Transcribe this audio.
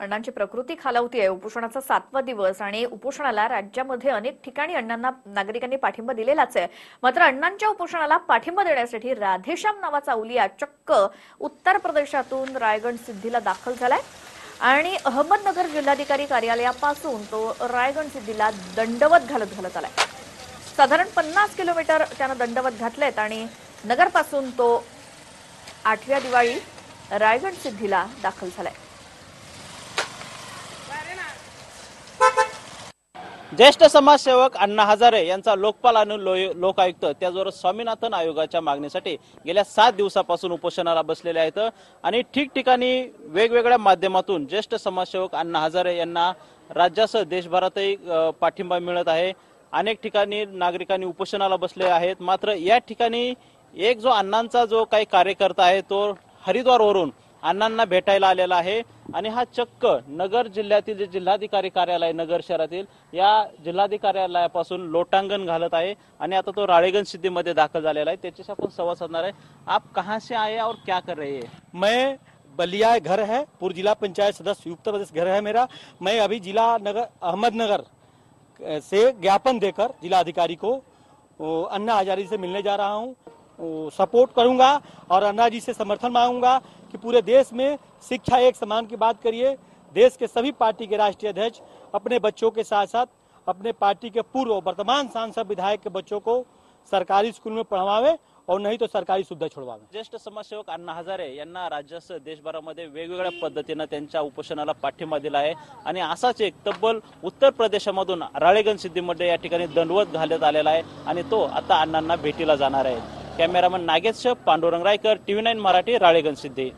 अण्णांची प्रकृती खालावती आहे. उपोषणाचा सातवा दिवस आणि उपोषणाला राज्यामध्ये अनेक ठिकाणी अण्णांना नागरिकांनी पाठिंबा दिलेलाच आहे. मात्र अण्णांच्या उपोषणाला पाठिंबा देण्यासाठी राधेश्याम नावाचा उलिया चक्क उत्तर प्रदेशातून रायगड सिद्धीला दाखल झालाय. आणि अहमदनगर जिल्हाधिकारी कार्यालयापासून तो रायगड सिद्धीला दंडवत घालत घालत आलाय. साधारण पन्नास किलोमीटर त्यानं दंडवत घातलेत आणि नगरपासून तो आठव्या दिवाळी रायगड सिद्धीला दाखल झालाय. ज्येष्ठ समाजसेवक अण्णा हजारे यांचा लोकपाल आणि लोक लोकायुक्त त्याचबरोबर स्वामीनाथन आयोगाच्या मागणीसाठी गेल्या सात दिवसापासून उपोषणाला बसलेले आहेत. आणि ठिकठिकाणी वेगवेगळ्या माध्यमातून ज्येष्ठ समाजसेवक अण्णा हजारे यांना राज्यासह देशभरातही पाठिंबा मिळत आहे. अनेक ठिकाणी नागरिकांनी उपोषणाला बसले आहेत. मात्र या ठिकाणी एक जो अण्णांचा जो काही कार्यकर्ता आहे तो हरिद्वारवरून अण्णांना भेटायला आलेला आहे. आणि हा चक्क नगर जिल्ह्यातील जे जिल्हाधिकारी कार्यालय नगर शहरातील या जिल्हाधिकारी कार्यालयापासून लोटांगण घालत आहे. आणि आता तो राळेगंज सिद्धीमध्ये दाखल झालेला आहे. त्याच्याशी आपण संवाद साधणार आहे. आप कहाँ से आए और क्या कर रहे हैं? मैं बलिया घर है पूर्व जिला पंचायत सदस्य उत्तर प्रदेश घर है मेरा। मैं अभी जिला नगर अहमदनगर से ज्ञापन देकर जिला अधिकारी को अन्ना हजारी से मिलने जा रहा हूँ। सपोर्ट करूँगा और अन्ना जी से समर्थन मांगूँगा कि पूरे देश में शिक्षा एक समान की बात करिए। देश के सभी पार्टी के राष्ट्रीय अध्यक्ष अपने बच्चों के साथ साथ अपने पार्टी के पूर्व वर्तमान सांसद विधायक के बच्चों को सरकारी स्कूल में पढ़वावे और नहीं तो सरकारी सुविधा छोड़वावे। ज्येष्ठ समाजसेवक अण्णा हजारे यांना राज्यासह देशभरामध्ये वेगवेगळ्या पद्धतीनं त्यांच्या उपोषणाला पाठिंबा दिला आहे आणि असाच एक तब्बल उत्तर प्रदेशामधून राळेगंज सिद्धीमध्ये या ठिकाणी दंडवत घालत आलेला आहे आणि तो आता अण्णांना भेटीला जाणार आहे. Cameraman Nagesh Pandurang Raikar TV nine Marathi Ralegan Siddhi.